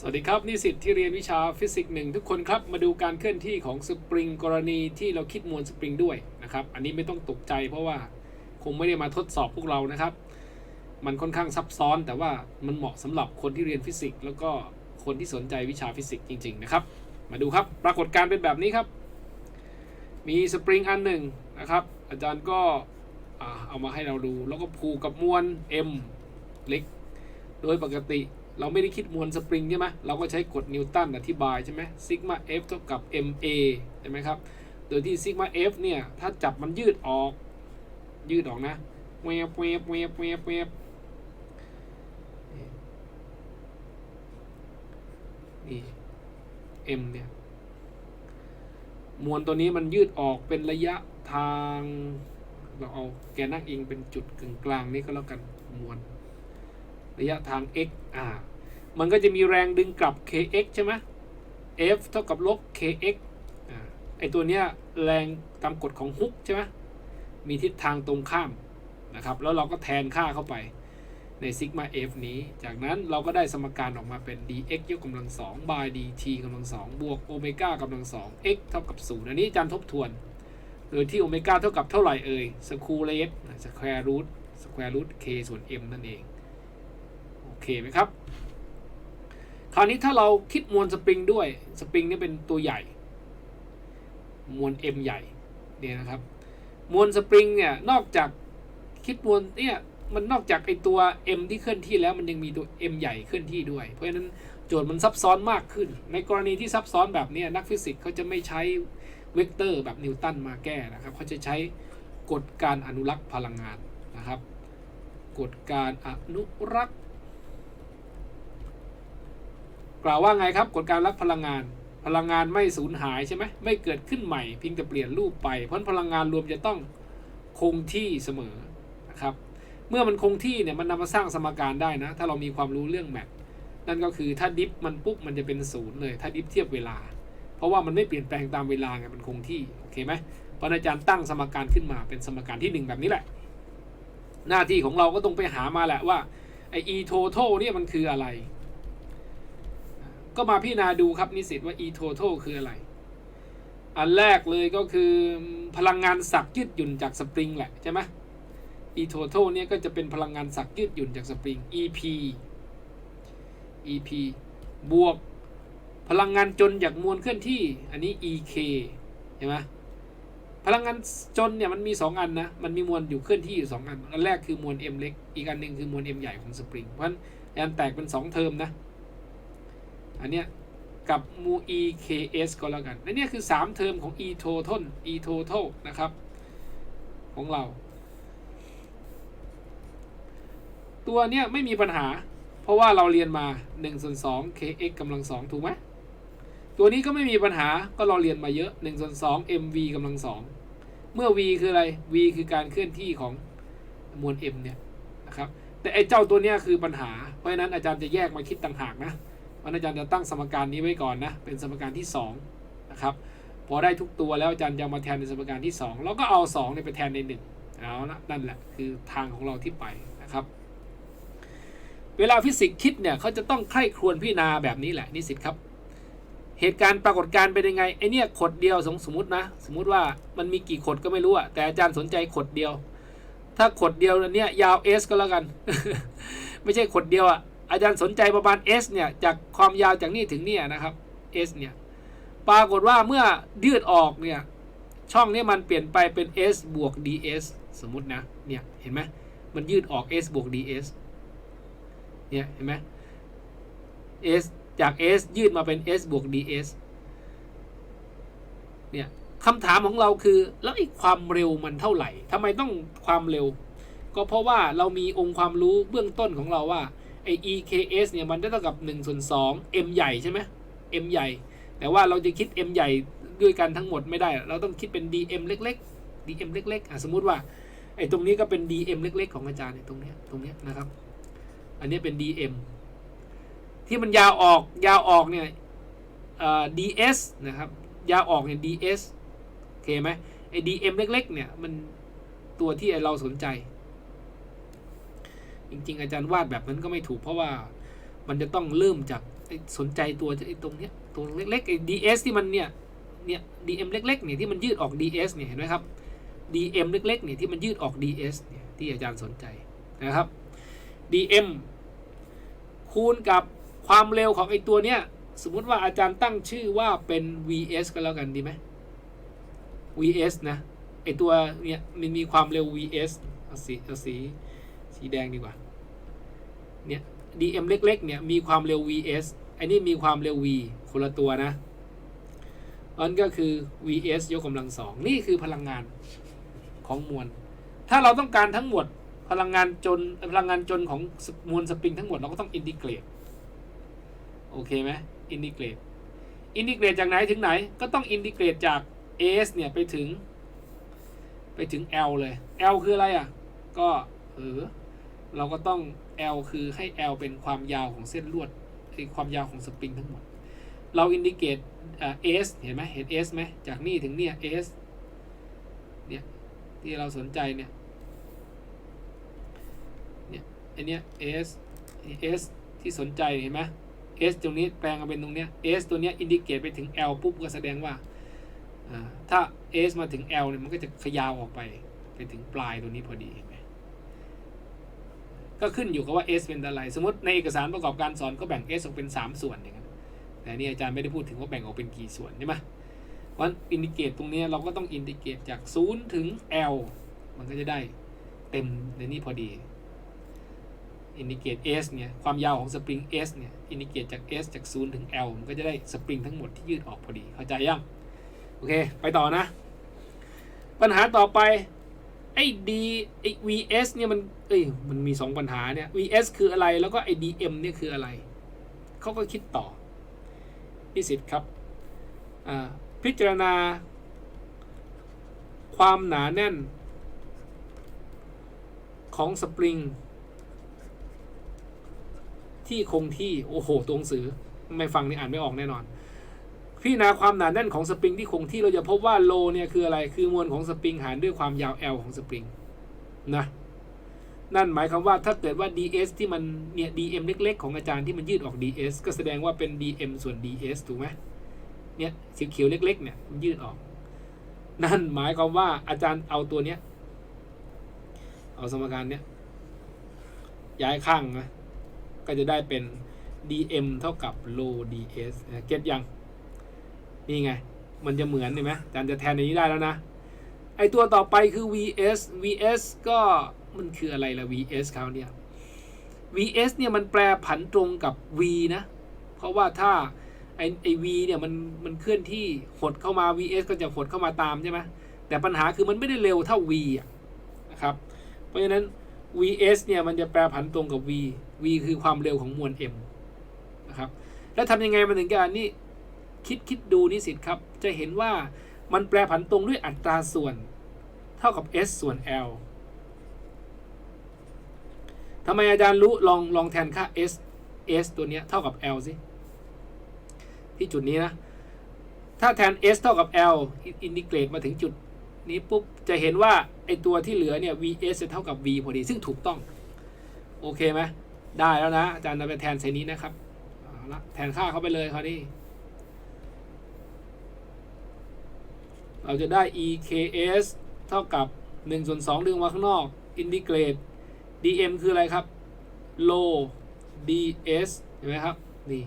สวัสดีครับนิสิตที่เรียนวิชาฟิสิกส์หนึ่งทุกคนครับมาดูการเคลื่อนที่ของสปริงกรณีที่เราคิดมวลสปริงด้วยนะครับ อันนี้ไม่ต้องตกใจเพราะว่าคงไม่ได้มาทดสอบพวกเรานะครับ มันค่อนข้างซับซ้อนแต่ว่ามันเหมาะสำหรับคนที่เรียนฟิสิกส์แล้วก็คนที่สนใจวิชาฟิสิกส์จริง ๆ นะครับ มาดูครับปรากฏการณ์เป็นแบบนี้ครับ มีสปริงอันหนึ่งนะครับ อาจารย์ก็เอามาให้เราดูแล้วก็ผูกกับมวล M เล็ก โดยปกติ เราไม่ได้คิดมวลสปริงใช่ไหมเราก็ใช้กฎนิวตันอธิบายใช่ไหมซิกมา F เท่ากับ ma ใช่ไหมครับ โดยที่ซิกมา F เนี่ย ถ้าจับมันยืดออก ยืดออกนะเวบเวบเวบเวบเวบนี่ m เนี่ย มวลตัวนี้มันยืดออกเป็นระยะทาง เราเอาแกนนั่งอิงเป็นจุดกึ่งกลางนี่ก็แล้วกันมวล ระยะทาง x อ่ามันก็จะมีแรงดึงกลับ kx ใช่ไหม f เท่ากับลบ kx อ่าไอตัวเนี้ยแรงตามกฎของฮุกใช่ไหมมีทิศทางตรงข้ามนะครับแล้วเราก็แทนค่าเข้าไปในซิกมา f นี้ จากนั้นเราก็ได้สมการออกมาเป็น dx ยกกำลังสอง by dt กำลังสองบวกโอเมก้ากำลังสอง x เท่ากับศูนย์อันนี้จารย์ทบทวน โดยที่โอเมก้าเท่ากับเท่าไหร่เอ่ยสคูเลสสแควร์รูทสแควร์รูท k ส่วน m นั่นเอง เคไหมครับ คราวนี้ถ้าเราคิดมวลสปริงด้วยสปริงนี่เป็นตัวใหญ่ มวล M ใหญ่เนี่ยนะครับ มวลสปริงเนี่ยนอกจากคิดมวลเนี่ยมันนอกจากไอตัว M ที่เคลื่อนที่แล้วมันยังมีตัว M ใหญ่เคลื่อนที่ด้วย เพราะฉะนั้นโจทย์มันซับซ้อนมากขึ้น ในกรณีที่ซับซ้อนแบบนี้นักฟิสิกส์เขาจะไม่ใช้เวกเตอร์แบบนิวตันมาแก้นะครับเขาจะใช้กฎการอนุรักษ์พลังงานนะครับ กฎการอนุรักษ์ กล่าวว่าไงครับกฎการรักพลังงาน พลังงานไม่สูญหายใช่ไหมไม่เกิดขึ้นใหม่เพียงแต่เปลี่ยนรูปไป เพราะพลังงานรวมจะต้องคงที่เสมอนะครับเมื่อมันคงที่เนี่ยมันนำมาสร้างสมการได้นะ ถ้าเรามีความรู้เรื่องแมทนั่นก็คือถ้าดิฟมันปุ๊บมันจะเป็นศูนย์เลย ถ้าดิฟเทียบเวลา เพราะว่ามันไม่เปลี่ยนแปลงตามเวลาไงมันคงที่โอเคไหมเพระอาจารย์ตั้งสมการขึ้นมาเป็นสมการที่หนึ่งแบบนี้แหละ หน้าที่ของเราก็ต้องไปหามาแหละว่าไอ e total เนี่ยมันคืออะไร ก็มาพิจารณาดูครับนิสิตว่า e total คืออะไร อันแรกเลยก็คือพลังงานสักยืดหยุ่นจากสปริงแหละใช่ไหม e total เนี่ยก็จะเป็นพลังงานสักยืดหยุ่นจากสปริง ep ep บวกพลังงานจนจากมวลเคลื่อนที่ อันนี้ ek เห็นไหมพลังงานจนเนี่ยมันมี 2 อันนะ มันมีมวลอยู่เคลื่อนที่อยู่ 2 อัน อันแรกคือมวล m เล็ก อีกอันหนึ่งคือมวล m ใหญ่ของสปริง เพราะฉะนั้นอันแตกเป็น 2 เทอมนะ อันเนี้ยกับมู EKS ก็แล้วกันและเนี่ยคือ 3 เทอมของ E total E total นะครับ ของเรา ตัวเนี้ยไม่มีปัญหา เพราะว่าเราเรียนมา1ส่วน2 kx กำลัง2ถูกไหมตัวนี้ก็ไม่มีปัญหาก็เราเรียนมาเยอะ1ส่วน2 mv กำลัง2เมื่อ v คืออะไร v คือการเคลื่อนที่ของมวล m เนี่ยนะครับ แต่ไอ้เจ้าตัวเนี้ยคือปัญหา เพราะฉะนั้นอาจารย์จะแยกมาคิดต่างหากนะ วันอาจารย์จะตั้งสมการนี้ไว้ก่อนนะ เป็นสมการที่2นะครับ พอได้ทุกตัวแล้วอาจารย์จะมาแทนในสมการที่ 2 แล้วก็เอา2เนี่ยไปแทนใน1เอาละนั่นแหละคือทางของเราที่ไปนะครับ เวลาฟิสิกส์คิดเนี่ยเขาจะต้องใคร่ครวญพิจารณาแบบนี้แหละนิสิตครับ เหตุการณ์ปรากฏการณ์เป็นยังไงไอเนี่ยขดเดียวสมสมมตินะ สมมุติว่ามันมีกี่ขดก็ไม่รู้อะแต่อาจารย์สนใจขดเดียว ถ้าขดเดียวเนี้ยยาว s ก็แล้วกัน ไม่ใช่ขดเดียวอะ อาจารย์สนใจประมาณ s เนี่ยจากความยาวจากนี่ถึงเนี่ยนะครับ s เนี่ยปรากฏว่าเมื่อยืดออกเนี่ยช่องนี้มันเปลี่ยนไปเป็น s บวก ds สมมุตินะเนี่ยเห็นไหมมันยืดออก s บวก ds เนี่ยเห็นไหม s จาก s ยืดมาเป็น s บวก ds เนี่ยคำถามของเราคือแล้วไอ้ความเร็วมันเท่าไหร่ทำไมต้องความเร็ว ก็เพราะว่าเรามีองค์ความรู้เบื้องต้นของเราว่า ไอ EKS เนี่ยมันได้เท่ากับ1ส่วน2 m ใหญ่ใช่ไหม m ใหญ่ แต่ว่าเราจะคิด m ใหญ่ด้วยกันทั้งหมดไม่ได้ เราต้องคิดเป็น dm เล็ก ๆ dm เล็กๆอะสมมุติว่าไอ้ตรงนี้ก็เป็น dm เล็ก ๆ ของอาจารย์เนี่ยตรงนี้ตรงนี้นะครับ อันนี้เป็น dm ที่มันยาวออกยาวออกเนี่ยเอ่อ ds นะครับ ยาวออกเนี่ย ds โอเคไหมไอ้ dm เล็ก ๆ เนี่ย มันตัวที่เราสนใจ จริง ๆ อาจารย์วาดแบบนั้นก็ไม่ถูกเพราะว่ามันจะต้องเริ่มจากสนใจตัวไอ้ตรงเนี้ยตัวเล็กๆไอ้ ds ที่มันเนี่ยเนี่ย dm เล็กๆเนี่ยที่มันยืดออก ds เนี่ยเห็นไหมครับ dm เล็กๆเนี่ยที่มันยืดออก ds เนี่ยที่อาจารย์สนใจนะครับ dm คูณกับความเร็วของไอ้ตัวเนี้ยสมมุติว่าอาจารย์ตั้งชื่อว่าเป็น vs ก็แล้วกันดีไหม vs นะไอตัวเนี่ยมันมีความเร็ว vs เอาสีเอาสี สีแดงดีกว่า เนี่ย dm เล็กๆ เนี่ย มีความเร็ว vs อ้นี่มีความเร็ว v คนละตัวนะมันก็คือ vs ยกกำลังสอง นี่คือพลังงานของมวล ถ้าเราต้องการทั้งหมดพลังงานจนพลังงานจนของมวลสปริงทั้งหมดเราก็ต้องอินทิเกรตโอเคไหมอินทิเกรตอินทิเกรตจากไหนถึงไหน ก็ต้องอินทิเกรตจาก s เนี่ยไปถึง ไปถึง L เลย L คืออะไรอะ ก็เออ เราก็ต้อง L คือให้ L เป็นความยาวของเส้นลวดคือความยาวของสปริงทั้งหมด เราอินดิเกตอ่า S เห็นไหมเห็น S ไหมจากนี่ถึงเนี่ย S เนี่ยที่เราสนใจเนี่ย เนี่ยอันเนี้ย S S ที่สนใจเห็นไหม S ตรงนี้แปลงมาเป็นตรงเนี้ย S ตัวเนี้ยอินดิเกตไปถึง L ปุ๊บก็แสดงว่าอ่าถ้า S มาถึง L เนี่ยมันก็จะขยาวออกไป ไปถึงปลายตัวนี้พอดีเห็นไหม ก็ขึ้นอยู่กับว่า S เป็นอะไร สมมติในเอกสารประกอบการสอนก็แบ่ง S ออกเป็น 3 ส่วนอย่างนั้นแต่นี่อาจารย์ไม่ได้พูดถึงว่าแบ่งออกเป็นกี่ส่วนใช่ไหมวันอินดิเกตตรงนี้เราก็ต้องอินดิเกตจาก 0 ถึง L มันก็จะได้เต็มในนี้พอดีอินดิเกต S เนี่ยความยาวของสปริง S เนี่ยอินดิเกตจาก S จาก 0 ถึง L มันก็จะได้สปริงทั้งหมดที่ยืดออกพอดี เข้าใจยัง โอเค ไปต่อนะ ปัญหาต่อไป ไอ้ D ไอ้ VS เนี่ยมันเอ้ยมันมีสองปัญหาเนี่ย VS คืออะไรแล้วก็ไอ้ DM เนี่ยคืออะไร เขาก็คิดต่อนิสิตครับพิจารณา ความหนาแน่น ของสปริง ที่คงที่ โอ้โห ตัวหนังสือ ไม่ฟังนี่อ่านไม่ออกแน่นอน พิจารณาความหนาแน่นของสปริงที่คงที่เราจะพบว่าโลเนี่ยคืออะไรคือมวลของสปริงหารด้วยความยาว L ของสปริงนะนั่นหมายความว่าถ้าเกิดว่า ds ที่มันเนี่ย dm เล็ก ๆ ของอาจารย์ที่มันยืดออก ds ก็แสดงว่าเป็น dm ส่วน ds ถูกไหมเนี่ยสีเขียวเล็ก ๆ เนี่ยมันยืดออก นั่นหมายความว่าอาจารย์เอาตัวเนี้ยเอาสมการเนี้ยย้ายข้างนะก็จะได้เป็น dm เท่ากับ low ds เก็ตยัง นี่ไง มันจะเหมือนเห็นไหมอาจารย์จะแทนในนี้ได้แล้วนะ ไอตัวต่อไปคือ vs vs ก็มันคืออะไรล่ะ vs เขาเนี่ย vs เนี่ยมันแปลผันตรงกับ v นะ เพราะว่าถ้าไอไอ v เนี่ยมันมันเคลื่อนที่หดเข้ามา vs ก็จะหดเข้ามาตามใช่ไหมแต่ปัญหาคือมันไม่ได้เร็วเท่า v อะนะครับ เพราะฉะนั้น vs เนี่ยมันจะแปลผันตรงกับ v v คือความเร็วของมวล m นะครับ แล้วทำยังไงมันถึงจะนี่ คิดคิดดูนิสิตครับ จะเห็นว่ามันแปรผันตรงด้วยอัตราส่วน เท่ากับ s ส่วน l ทำไมอาจารย์รู้ลองลองแทนค่า s s ตัวเนี้ยเท่ากับ l สิ ที่จุดนี้นะ ถ้าแทน s เท่ากับ l อินทิเกรตมาถึงจุดนี้ปุ๊บ จะเห็นว่า ไอตัวที่เหลือเนี่ย vs จะเท่ากับ v พอดี ซึ่งถูกต้อง โอเคไหมได้แล้วนะ อาจารย์นำไปแทนใส่นี้นะครับ เอาละแทนค่าเข้าไปเลยคราวนี้ เราจะได้ EKS เท่ากับ1ส่วน2ดึงมาข้างนอก integrate DM คืออะไรครับ low ds เห็นไหมครับ นี่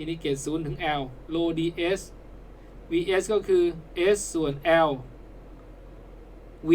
integrate 0ถึง L low ds vs ก็คือ s ส่วน L v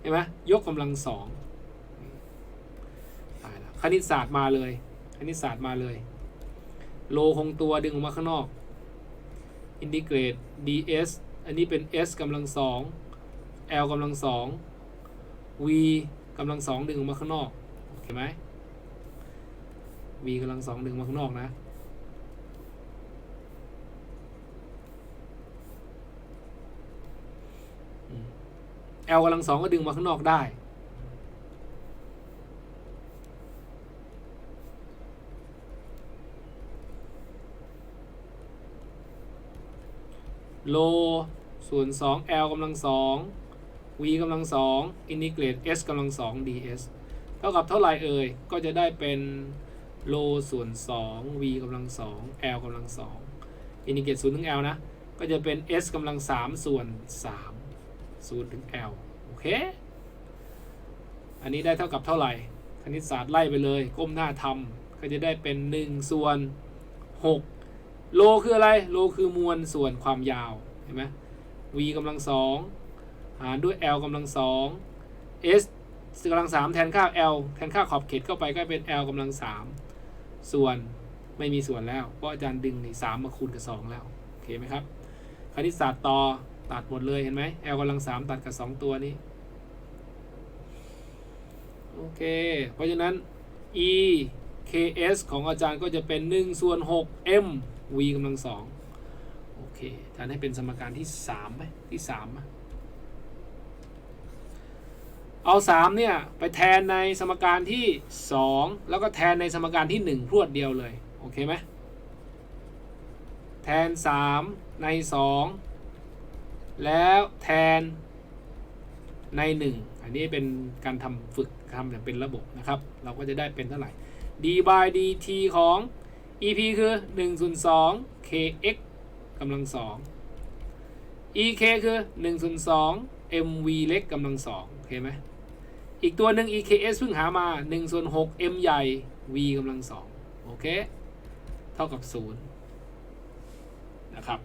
เห็นไหมยกกำลังสองคณิตศาสตร์มาเลย คณิตศาสตร์มาเลย โลคงตัวดึงออกมาข้างนอก อินทิเกรต ds อันนี้เป็น s กำลังสอง l กำลังสอง v กำลังสองดึงออกมาข้างนอกเห็นไหม v กำลังสองดึงมาข้างนอกนะ l กำลังสองก็ดึงมาข้างนอกได้ โลส่วน2 l กำลังสอง v กำลังสองอินทิเกรต s กำลังสอง ds เท่ากับเท่าไหร่เอ่ย ก็จะได้เป็นโลส่วน2 v กำลัง2 l กำลัง2อินทิเกรต0ถึง l นะ ก็จะเป็น s กำลัง3ส่วน3 0ถึง l โอเค อันนี้ได้เท่ากับเท่าไหร่ คณิตศาสตร์ไล่ไปเลย ก้มหน้าทำก็จะได้เป็น 1 ส่วน 6 โลคืออะไร โลคือมวลส่วนความยาว เห็นไหม v กำลัง2หารด้วย l กำลัง2 s กำลัง3แทนค่า l แทนค่าขอบเขตเข้าไปก็เป็น l กำลัง3ส่วนไม่มีส่วนแล้ว เพราะอาจารย์ดึงใน3มาคูณกับ2แล้ว โอเคไหมครับ คณิตศาสตร์ต่อตัดหมดเลยเห็นไหม l กำลัง3ตัดกับ2ตัวนี้ โอเค เพราะฉะนั้น e ks ของอาจารย์ก็จะเป็น1ส่วน6 m v กำลัง2โอเคอาจาให้เป็นสมการที่3ไหมที่3ไหมเอา3เนี่ย ไปแทนในสมการที่2แล้วก็แทนในสมการที่1พรวดเดียวเลย โอเคไหมแทน3ใน2แล้วแทนใน 1 อันนี้เป็นการทำฝึกทำแบบเป็นระบบนะครับ เราก็จะได้เป็นเท่าไหร่ d by dt ของ ep คือ1ส่วน2 kx กำลัง2 ek คือ1ส่วน2 mv เล็กกำลัง2โอเคไหมอีกตัวหนึ่ง EKS เพิ่งหามา1ส่วน6 M ใหญ่ V กำลัง2โอเค เท่ากับ 0 นะครับ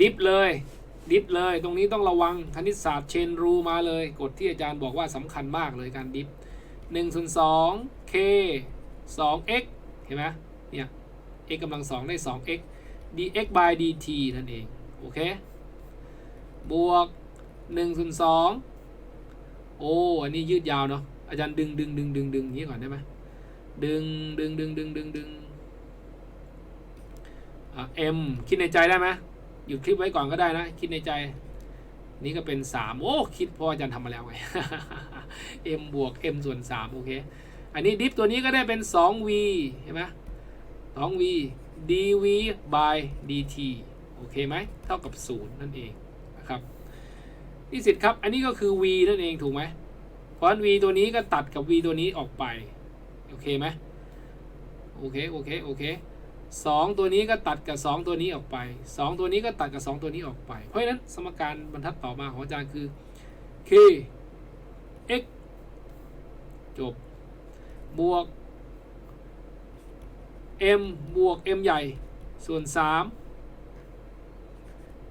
ดิฟเลย ดิฟเลย ตรงนี้ต้องระวังคณิตศาสตร์เชนรูมาเลย กฎที่อาจารย์บอกว่าสำคัญมากเลยการดิฟ1ส่วน2 K 2 x เห็นไหม เนี่ย x กำลัง2ได้ 2 x dx by dt นั่นเอง โอเค บวก1ส่วน2โอ้ อันนี้ยืดยาวเนาะ อาจารย์ดึงดึงดึงดึงดึงอย่างนี้ก่อนได้ไหมดึงดึงดึงดึงดึงดึงอะ M คิดในใจได้ไหมหยุดคลิปไว้ก่อนก็ได้นะ คิดในใจ นี่ก็เป็นสามโอ้ คิดเพออาจารย์ทำมาแล้วไง M บวก M ส่วนสามโอเค อันนี้ดิฟตัวนี้ก็ได้เป็น 2v เห็นไหม 2v dv by dt โอเคไหม เท่ากับ 0 นั่นเองนะครับนิสิตครับ อันนี้ก็คือ v นั่นเองถูกไหมเพราะ v ตัวนี้ก็ตัดกับ v ตัวนี้ออกไป โอเคไหมโอเค โอเค โอเคสองตัวนี้ก็ตัดกับสองตัวนี้ออกไปสองตัวนี้ก็ตัดกับสองตัวนี้ออกไป เพราะฉะนั้นสมการบรรทัดต่อมาของอาจารย์คือ k x จบบวก m บวก m ใหญ่ ส่วน 3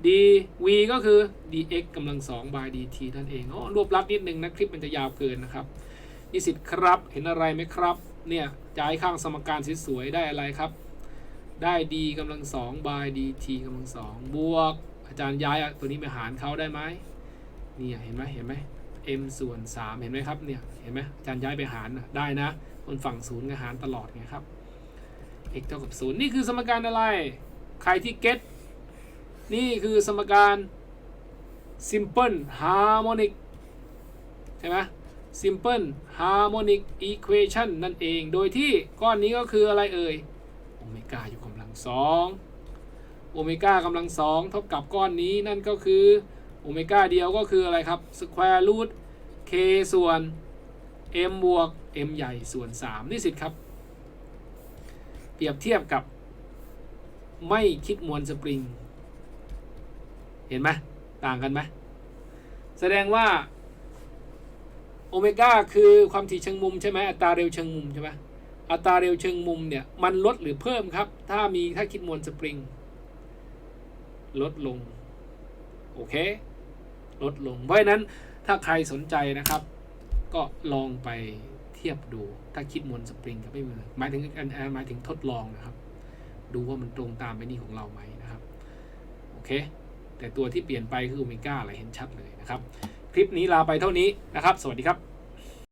d v ก็คือ dx กำลัง2 by dt นั่นเองอ๋อรวบรัดนิดนึงนะ คลิปมันจะยาวเกินนะครับนิสิตครับเห็นอะไรไหมครับ เนี่ยย้ายข้างสมการสวยๆได้อะไรครับ ได้ d กำลัง2 by dt กำลัง2บวก อาจารย์ย้ายตัวนี้ไปหารเขาได้ไหมเนี่ยเห็นไหมเห็นไหม m ส่วน 3 เห็นไหมครับเนี่ยเห็นไหมอาจารย์ย้ายไปหารนะได้นะบนฝั่งศูนย์ก็หารตลอดไงครับ x เท่ากับ0นี่คือสมการอะไร ใครที่เก็ตนี่คือสมการ simple harmonic ใช่ไหม simple harmonic equation นั่นเอง โดยที่ก้อนนี้ก็คืออะไรเอ่ย โอเมก้าอยู่กำลังสองโอเมก้ากำลังสองเท่ากับก้อนนี้นั่นก็คือโอเมก้าเดียวก็คืออะไรครับ square root k ส่วน m บวก m ใหญ่ส่วน 3 นี่สิครับ เปรียบเทียบกับไม่คิดมวลสปริง เห็นไหมต่างกันไหมแสดงว่าโอเมก้าคือความถี่เชิงมุมใช่ไหมอัตราเร็วเชิงมุมใช่ไหมอัตราเร็วเชิงมุมเนี่ยมันลดหรือเพิ่มครับ ถ้ามีถ้าคิดมวลสปริง ลดลง โอเค ลดลง เพราะฉะนั้นถ้าใครสนใจนะครับ ก็ลองไป ทียบดู ถ้าคิดมวลสปริงกับไม่มือหมายถึงหมายถึงทดลองนะครับ ดูว่ามันตรงตามไปนี่ของเราไหมนะครับ โอเค แต่ตัวที่เปลี่ยนไปคือโอเมก้าอะไรเห็นชัดเลยนะครับ คลิปนี้ลาไปเท่านี้นะครับ สวัสดีครับ